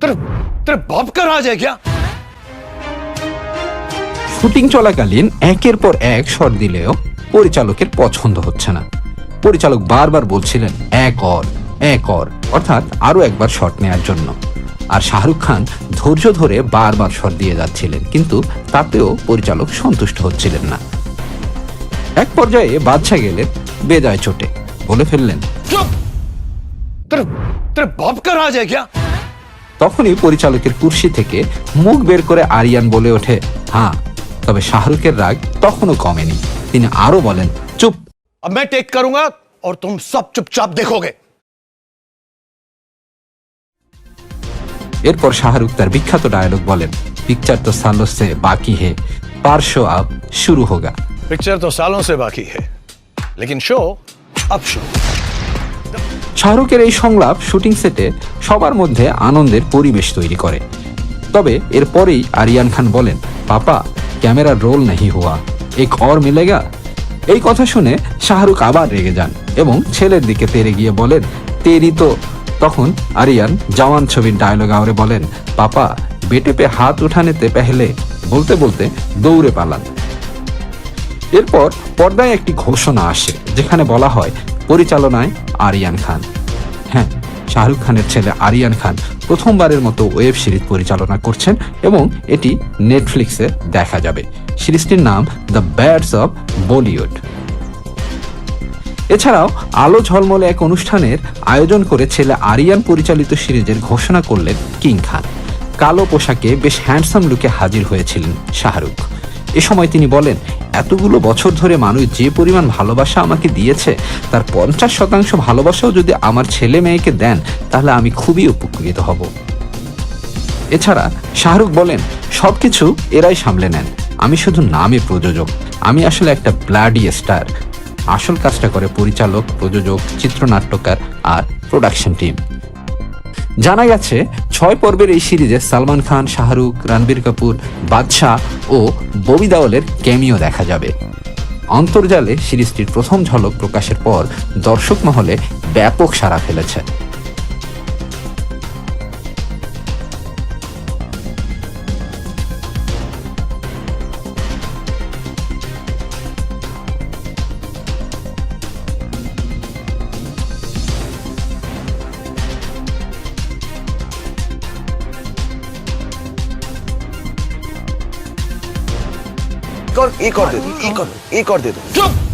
तेरे तेरे बाप का राज है क्या শুটিং চলাকালীন একের পর এক শট দিলেও পরিচালকের পছন্দ হচ্ছে না পরিচালক বারবার বলছিলেন এক অর এক অর অর্থাৎ আরো একবার শট নেয়ার জন্য আর শাহরুখ খান ধৈর্য ধরে বারবার শট দিয়ে যাচ্ছিলেন কিন্তু তাতেও পরিচালক সন্তুষ্ট হচ্ছিলেন না এক পর্যায়ে বাদশা গেলেন বেজায় চোটে বলে ফেললেন चुप तेरे तेरे बाप का राज है क्या তখনই পরিচালকের কুর্সি থেকে মুখ বের করে আরিয়ান বলে ওঠে হ্যাঁ তবে শাহরুখের রাগ তখনও কমেনি তিনি আরো বলেন চুপ अब मैं टेक करूंगा और तुम सब चुपचाप देखोगे এরপর শাহরুখ তার বিখ্যাত ডায়লগ বলেন পিকচার তো সালো সে বাকি হে পার্শ্ব আব শুরু হোগা पिक्चर तो सालों से बाकी है लेकिन शो अब शो শাহরুখের এই সংলাপ শুটিং সেটে সবার মধ্যে আনন্দের পরিবেশ তৈরি করে। তবে এরপরেই আরিয়ান খান বলেন, পাপা, ক্যামেরার রোল নাহি হুয়া। এক অর মিলেগা? এই কথা শুনে শাহরুখ আবার রেগে যান এবং ছেলের দিকে তেরে গিয়ে বলেন, তেরি তো। তখন আরিয়ান জওয়ান ছবির ডায়লগ আওরে বলেন, পাপা বেটে পে হাত উঠানেতে পেহলে। বলতে বলতে দৌড়ে পালান। এরপর পর্দায় একটি ঘোষণা আসে, যেখানে বলা হয় পরিচালনায় আরিয়ান খান। হ্যাঁ শাহরুখ খানের ছেলে আরিয়ান খান প্রথমবারের মতো ওয়েব সিরিজ পরিচালনা করছেন এবং এটি নেটফ্লিক্সে দেখা যাবে। সিরিজটির নাম দ্য ব্যাডস অব বলিউড। এছাড়াও আলো ঝলমলে এক অনুষ্ঠানের আয়োজন করে ছেলে আরিয়ান পরিচালিত সিরিজের ঘোষণা করলেন কিং খান। কালো পোশাকে বেশ হ্যান্ডসাম লুকে হাজির হয়েছিলেন শাহরুখ। এ সময় তিনি বলেন, এতগুলো বছর ধরে মানুষ যে পরিমাণ ভালোবাসা আমাকে দিয়েছে, তার পঞ্চাশ শতাংশ ভালোবাসাও যদি আমার ছেলে মেয়েকে দেন, তাহলে আমি খুবই উপকৃত হব। এছাড়া শাহরুখ বলেন, সবকিছু এরাই সামলে নেন। আমি শুধু নামে প্রযোজক। আমি আসলে একটা ব্লাডি স্টার। আসল কাজটা করে পরিচালক, প্রযোজক, চিত্রনাট্যকার আর প্রোডাকশন টিম। জানা গেছে ছয় পর্বের এই সিরিজে সালমান খান, শাহরুখ, রণবীর কাপুর, বাদশাহ ও ববি দাওয়ালের ক্যামিও দেখা যাবে। অন্তর্জালে সিরিজটির প্রথম ঝলক প্রকাশের পর দর্শক মহলে ব্যাপক সাড়া ফেলেছে। एक और एक और दे दो एक और एक और दे दो चुप